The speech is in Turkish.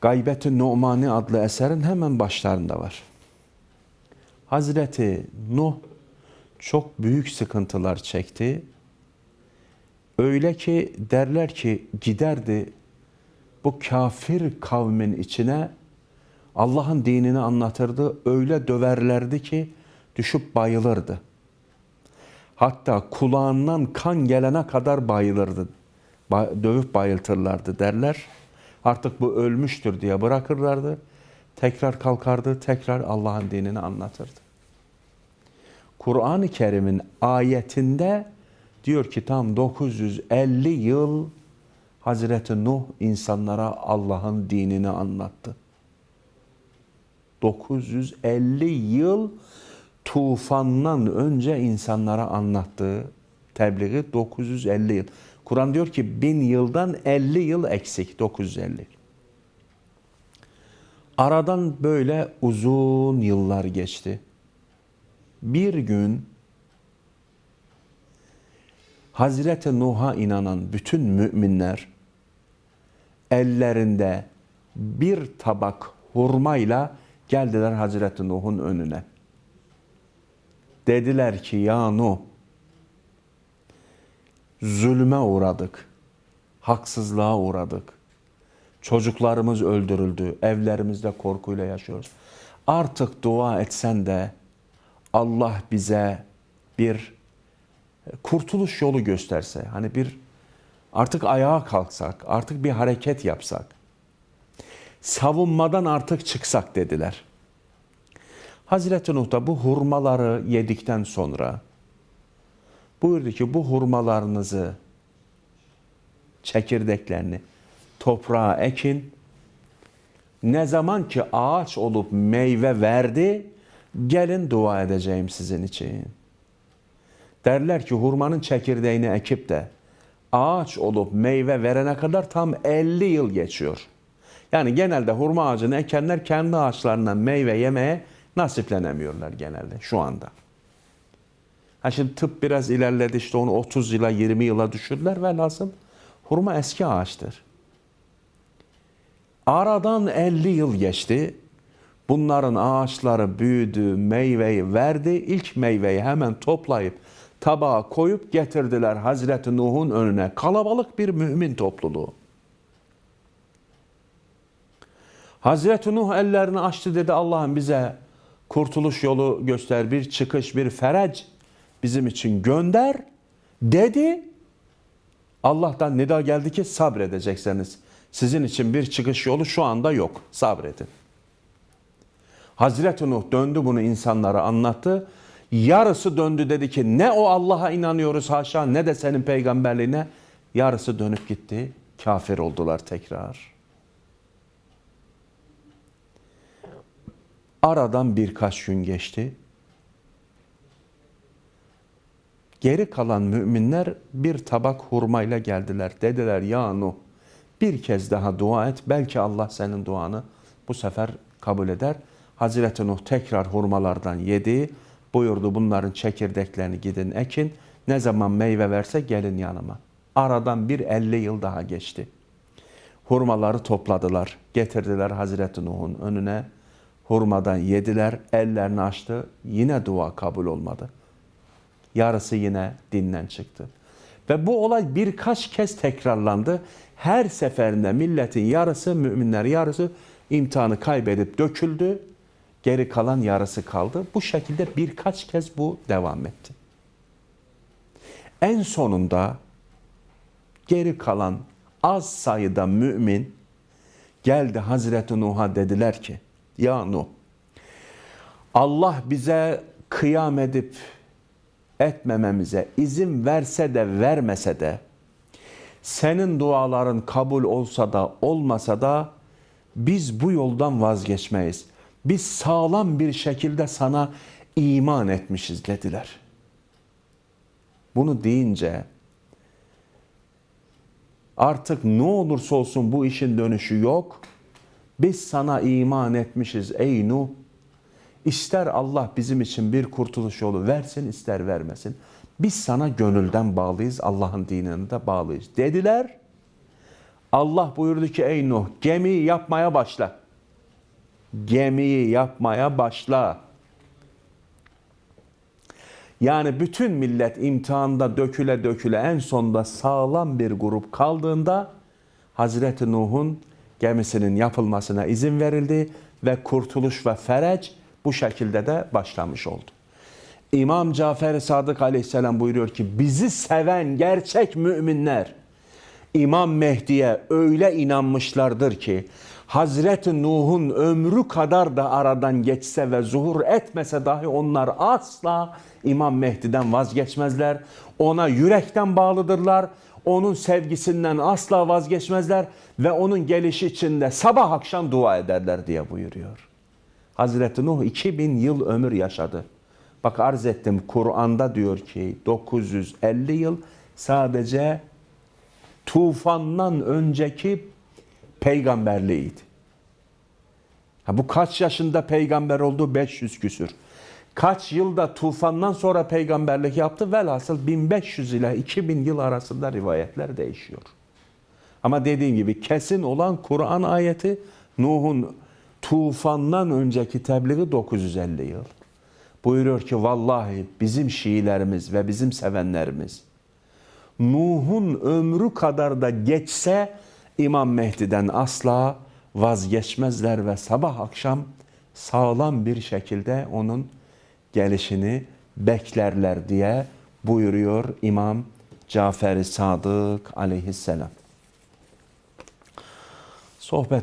Gaybet-i Nu'mani adlı eserin hemen başlarında var. Hazreti Nuh çok büyük sıkıntılar çekti. Öyle ki derler ki giderdi bu kafir kavmin içine Allah'ın dinini anlatırdı. Öyle döverlerdi ki düşüp bayılırdı. Hatta kulağından kan gelene kadar bayılırdı. Ba- dövüp bayıltırlardı derler. Artık bu ölmüştür diye bırakırlardı. Tekrar kalkardı, tekrar Allah'ın dinini anlatırdı. Kur'an-ı Kerim'in ayetinde diyor ki tam 950 yıl Hazreti Nuh insanlara Allah'ın dinini anlattı. 950 yıl tufandan önce insanlara anlattığı tebliği 950 yıl. Kur'an diyor ki bin yıldan 50 yıl eksik 950. Aradan böyle uzun yıllar geçti. Bir gün Hazreti Nuh'a inanan bütün müminler ellerinde bir tabak hurmayla geldiler Hazreti Nuh'un önüne. Dediler ki ya Nuh zulme uğradık. Haksızlığa uğradık. Çocuklarımız öldürüldü. Evlerimizde korkuyla yaşıyoruz. Artık dua etsen de Allah bize bir kurtuluş yolu gösterse, hani bir artık ayağa kalksak, artık bir hareket yapsak, savunmadan artık çıksak dediler. Hazreti Nuh da bu hurmaları yedikten sonra buyurdu ki bu hurmalarınızı, çekirdeklerini toprağa ekin. Ne zaman ki ağaç olup meyve verdi, gelin dua edeceğim sizin için. Derler ki hurmanın çekirdeğini ekip de ağaç olup meyve verene kadar tam 50 yıl geçiyor. Yani genelde hurma ağacını ekenler kendi ağaçlarından meyve yemeye nasiplenemiyorlar genelde şu anda. Ha şimdi tıp biraz ilerledi işte onu 30 yıla 20 yıla düşürdüler velhasıl hurma eski ağaçtır. Aradan 50 yıl geçti. Bunların ağaçları büyüdü, meyveyi verdi. İlk meyveyi hemen toplayıp tabağa koyup getirdiler Hazreti Nuh'un önüne. Kalabalık bir mümin topluluğu. Hazreti Nuh ellerini açtı dedi Allah'ım bize kurtuluş yolu göster, bir çıkış, bir ferec bizim için gönder dedi. Allah'tan nida geldi ki sabredeceksiniz. Sizin için bir çıkış yolu şu anda yok. Sabredin. Hazreti Nuh döndü bunu insanlara anlattı. Yarısı döndü dedi ki ne o Allah'a inanıyoruz haşa ne de senin peygamberliğine. Yarısı dönüp gitti. Kafir oldular tekrar. Aradan birkaç gün geçti. Geri kalan müminler bir tabak hurmayla geldiler. Dediler ya Nuh bir kez daha dua et. Belki Allah senin duanı bu sefer kabul eder. Hazreti Nuh tekrar hurmalardan yedi. Buyurdu bunların çekirdeklerini gidin ekin. Ne zaman meyve verse gelin yanıma. Aradan bir 50 yıl daha geçti. Hurmaları topladılar. Getirdiler Hazreti Nuh'un önüne. Hurmadan yediler. Ellerini açtı. Yine dua kabul olmadı. Yarısı yine dinden çıktı. Ve bu olay birkaç kez tekrarlandı. Her seferinde milletin yarısı, müminler yarısı imtihanı kaybedip döküldü. Geri kalan yarısı kaldı. Bu şekilde birkaç kez bu devam etti. En sonunda geri kalan az sayıda mümin geldi Hazreti Nuh'a dediler ki Ya Nuh Allah bize kıyam edip etmememize izin verse de vermese de senin duaların kabul olsa da olmasa da biz bu yoldan vazgeçmeyiz. Biz sağlam bir şekilde sana iman etmişiz dediler. Bunu deyince artık ne olursa olsun bu işin dönüşü yok. Biz sana iman etmişiz ey Nuh. İster Allah bizim için bir kurtuluş yolu versin ister vermesin. Biz sana gönülden bağlıyız Allah'ın dinine de bağlıyız dediler. Allah buyurdu ki ey Nuh gemiyi yapmaya başla. Gemiyi yapmaya başla. Yani bütün millet imtihanda döküle döküle en sonunda sağlam bir grup kaldığında Hazreti Nuh'un gemisinin yapılmasına izin verildi ve kurtuluş ve fereç bu şekilde de başlamış oldu. İmam Cafer Sadık Aleyhisselam buyuruyor ki bizi seven gerçek müminler İmam Mehdi'ye öyle inanmışlardır ki Hazreti Nuh'un ömrü kadar da aradan geçse ve zuhur etmese dahi onlar asla İmam Mehdi'den vazgeçmezler. Ona yürekten bağlıdırlar. Onun sevgisinden asla vazgeçmezler ve onun gelişi için de sabah akşam dua ederler diye buyuruyor. Hazreti Nuh 2000 yıl ömür yaşadı. Bak arz ettim Kur'an'da diyor ki 950 yıl sadece tufandan önceki peygamberliğiydi. Ha bu kaç yaşında peygamber oldu? 500 küsür. Kaç yılda tufandan sonra peygamberlik yaptı? Velhasıl 1500 ile 2000 yıl arasında rivayetler değişiyor. Ama dediğim gibi kesin olan Kur'an ayeti Nuh'un tufandan önceki tebliği 950 yıl. Buyuruyor ki vallahi bizim Şiilerimiz ve bizim sevenlerimiz Nuh'un ömrü kadar da geçse İmam Mehdi'den asla vazgeçmezler ve sabah akşam sağlam bir şekilde onun gelişini beklerler diye buyuruyor İmam Cafer-i Sadık aleyhisselam. Sohbet